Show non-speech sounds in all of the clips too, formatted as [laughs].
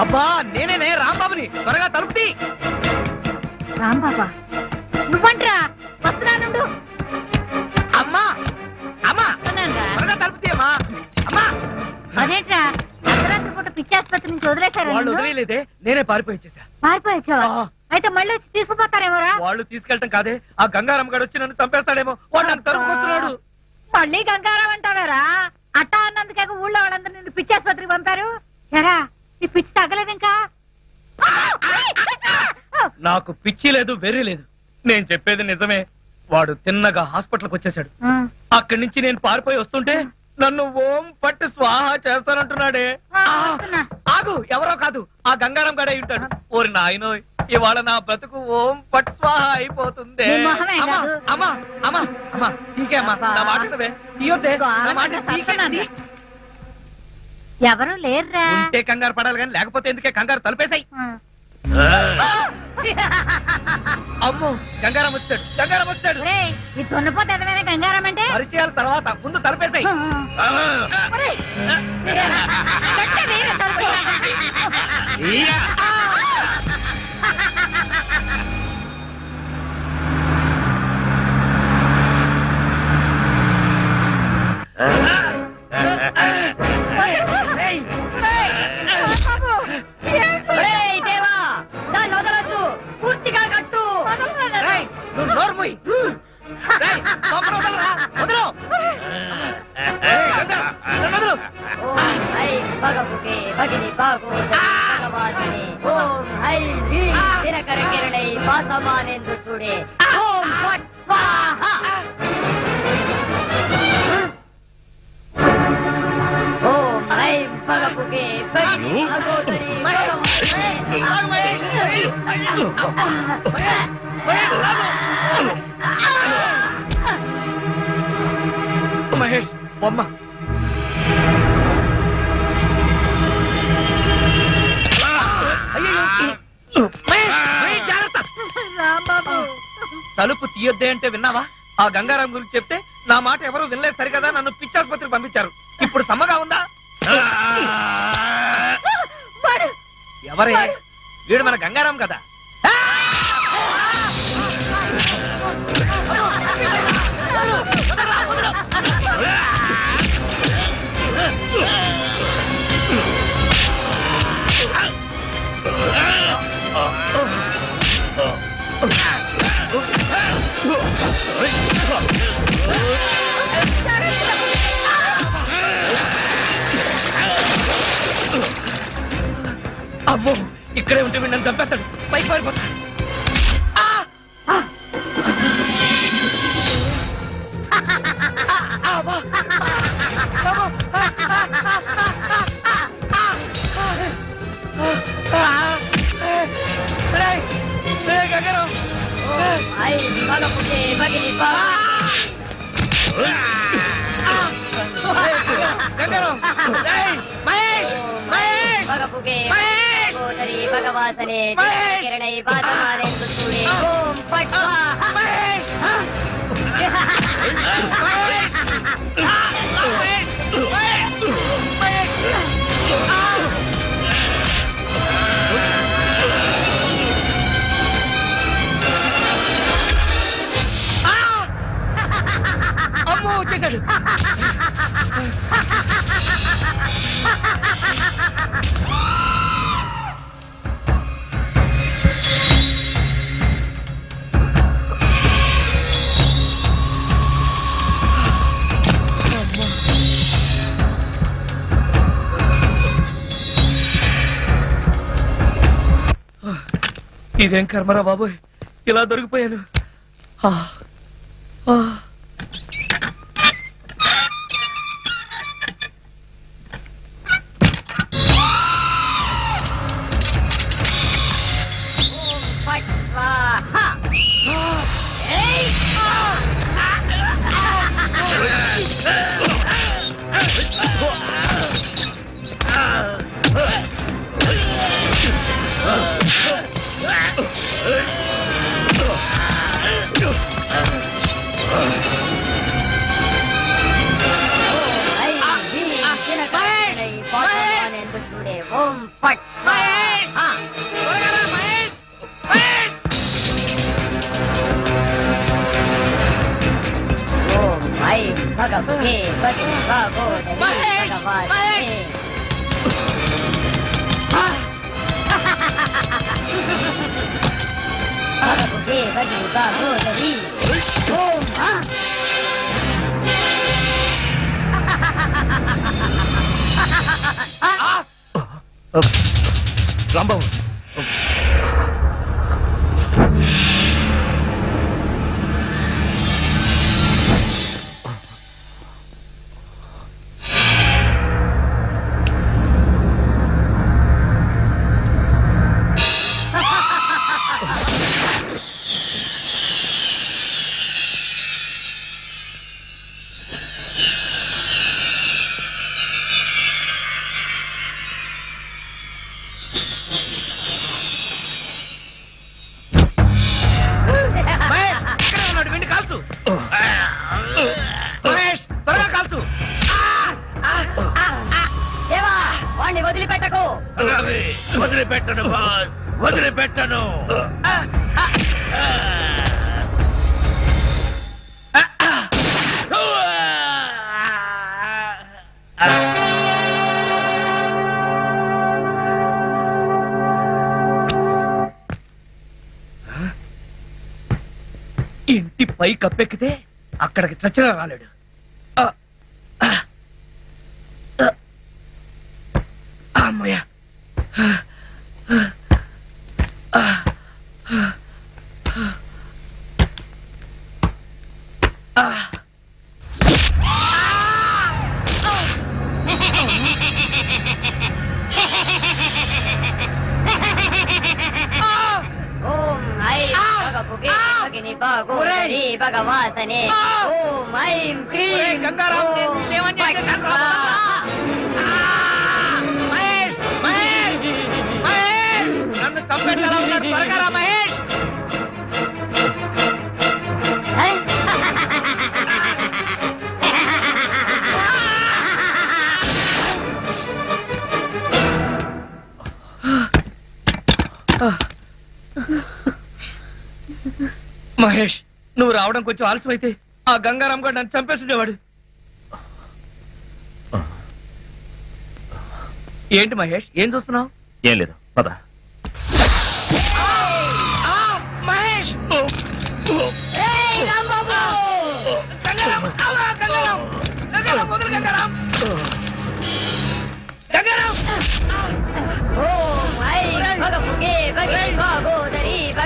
అబ్బా నేనేనే రాంబాబుని. త్వరగా తలుపుతి. రాంబాబా నువ్వంట్రా వస్తున్నానుండు అమ్మా అమ్మా. త్వరగా తలుపుతి అమ్మా. అమ్మా. అదేంట్రా అర్ధరాత్రి పూట పిచ్చాసుపత్రి నుంచి వదిలేశారు వాళ్ళు వదిలేదే నేనే పారిపోయి వచ్చేసా. పారిపోయొచ్చావా? ఆ. అయితే మళ్ళీ వచ్చి తీసుకుపోతారేమోరా? వాళ్ళు తీసుకెళ్ళటం కాదే ఆ గంగారం గడు వచ్చి నన్ను చంపేస్తాడేమో. వాడు నన్ను తరుముకొస్తున్నాడు మళ్ళీ గంగారావు అంటావారా? అట్టా అన్నందుకే ఊళ్ళో వాళ్ళందరూ నిన్ను పిచ్చాసుపత్రికి పంపారు? ఎరా ఈ పిచ్చి తగ్గలేదు ఇంకా? నాకు పిచ్చి లేదు వెర్రి లేదు. నేను చెప్పేది నిజమే. వాడు తిన్నగా హాస్పిటల్కి వచ్చేసాడు అక్కడి నుంచి నేను పారిపోయి వస్తుంటే నన్ను ఓం పట్టు స్వాహ చేస్తానంటున్నాడే. ఆగు ఎవరో కాదు. ఆ గంగారం గడే ఉంటాడు. ఓరి నాయనో ఇవాళ నా బ్రతుకు ఓం పట్ స్వాహ అయిపోతుంది. అమ్మా. అమ్మా అమ్మా అమ్మా తీకే అమ్మా నా మాట వినవే. తీయొద్దే. నా మాట ఎవరు లేరురా? ఉంటే కంగారు పడాలి కానీ లేకపోతే ఎందుకే కంగారు తలిపేశాయి. అమ్మో గంగారం వచ్చాడు గంగారం వచ్చాడు. ఈ దున్నపోతే ఎదమైన గంగారం అంటే? పరిచయాల తర్వాత ముందు తలిపేశాయి. ఒరేయ్, గట్టిగా వేయరా తలుపు. ఏయ్, భగిని భాగోదరి భగవాసనే ఓం హై దినకర కిరణై వాసమానేందు చూడే. ఓం ఫట్ స్వాహ! ఓం హై భగముఖే భగిని భాగోదరి. మహేష్ బొమ్మ రాంబాబు. తలుపు తీయొద్దే అంటే విన్నావా? ఆ గంగారాం గురించి చెప్తే నా మాట ఎవరు వినలేదు సరికదా నన్ను పిచ్చాసుపత్రికి పంపించారు. ఇప్పుడు సమ్మగా ఉందా? ఎవరే? వీడు మన గంగారాం కదా. అమ్మో ఇక్కడే ఉంటే నన్ను చంపేస్తాడు. పైకి పారిపోతా. గంగారాం! భగముఖే భగిని భాగ భాగోదరి భగవాసనే! కిరణై వాసమానేందు చూడే? ఓం ఫట్ ఇదేం కర్మరా బాబోయ్ ఇలా దొరికిపోయాను. バあっ。మహేష్ వదిలిపెట్టను. ఇంటి పై కప్పెక్కితే అక్కడికి చచ్చిన రాలేడు. అమ్మయ్య ఓం ఐం భగభుగే భగిని భాగోదరి భగవాసనే ఓం ఐం క్రీం గంగారాం. మహేష్! మహేష్! మహేష్! నన్ను త్వరగా మహేష్ నువ్వు రావడం కొంచెం ఆలస్యం అయితే ఆ గంగారాం గారు నన్ను చంపేస్తుండేవాడు. ఏంటి మహేష్ ఏం చూస్తున్నావు? ఏం లేదు పద. మహేష్! ఏయ్ రాంబాబు! గంగారాం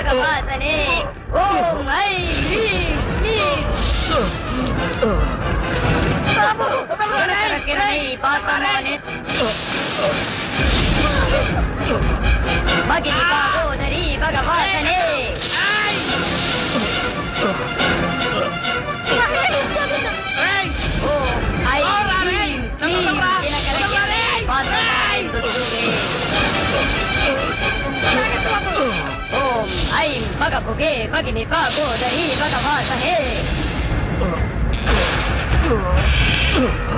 అవ్వా, గంగారాం ఓం భగిని ఐం భగభుగే భగిని భాగోదరి భగవాసనే రాంబాబు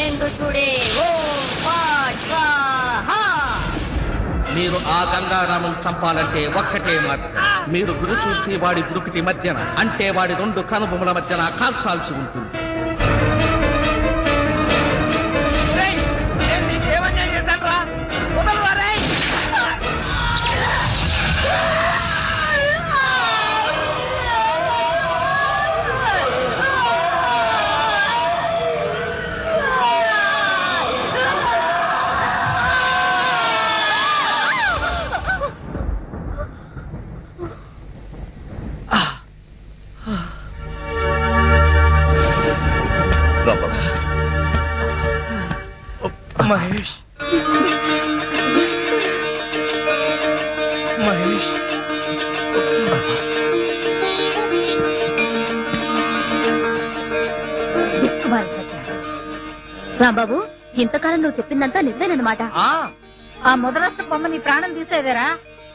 ఓం మీరు ఆ గంగారామం చంపాలంటే ఒక్కటే మార్గం. మీరు గురి చూసి వాడి గురుకుటి మధ్యన అంటే వాడి రెండు కనుబొమ్మల మధ్యన కాల్చాల్సి ఉంటుంది. రాంబాబు ఇంతకాలం నువ్వు చెప్పిందంతా నిజమేనమాట ఆ. ఆ ముదరష్ట బొమ్మ నీ ప్రాణం తీసేదేరా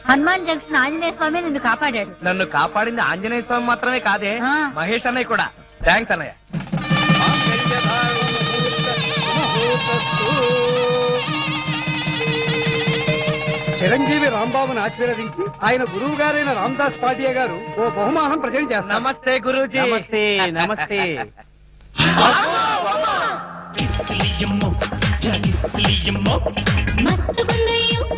హనుమాన్ జంక్షన్ ఆంజనేయ స్వామి నిన్ను కాపాడాడు. నన్ను కాపాడింది ఆంజనేయ స్వామి మాత్రమే కాదే. మహేష్ అన్నయ్య కూడా. థ్యాంక్స్ అన్నయ్య. చిరంజీవి రాంబాబును ఆశీర్వదించి ఆయన గురువు గారైన రామదాస్ పాటియా గారు ఓ బహుమానం ప్రజెంట్ చేస్తారు. నమస్తే గురూజీ. నమస్తే నమస్తే. [laughs] మస్తుగుంది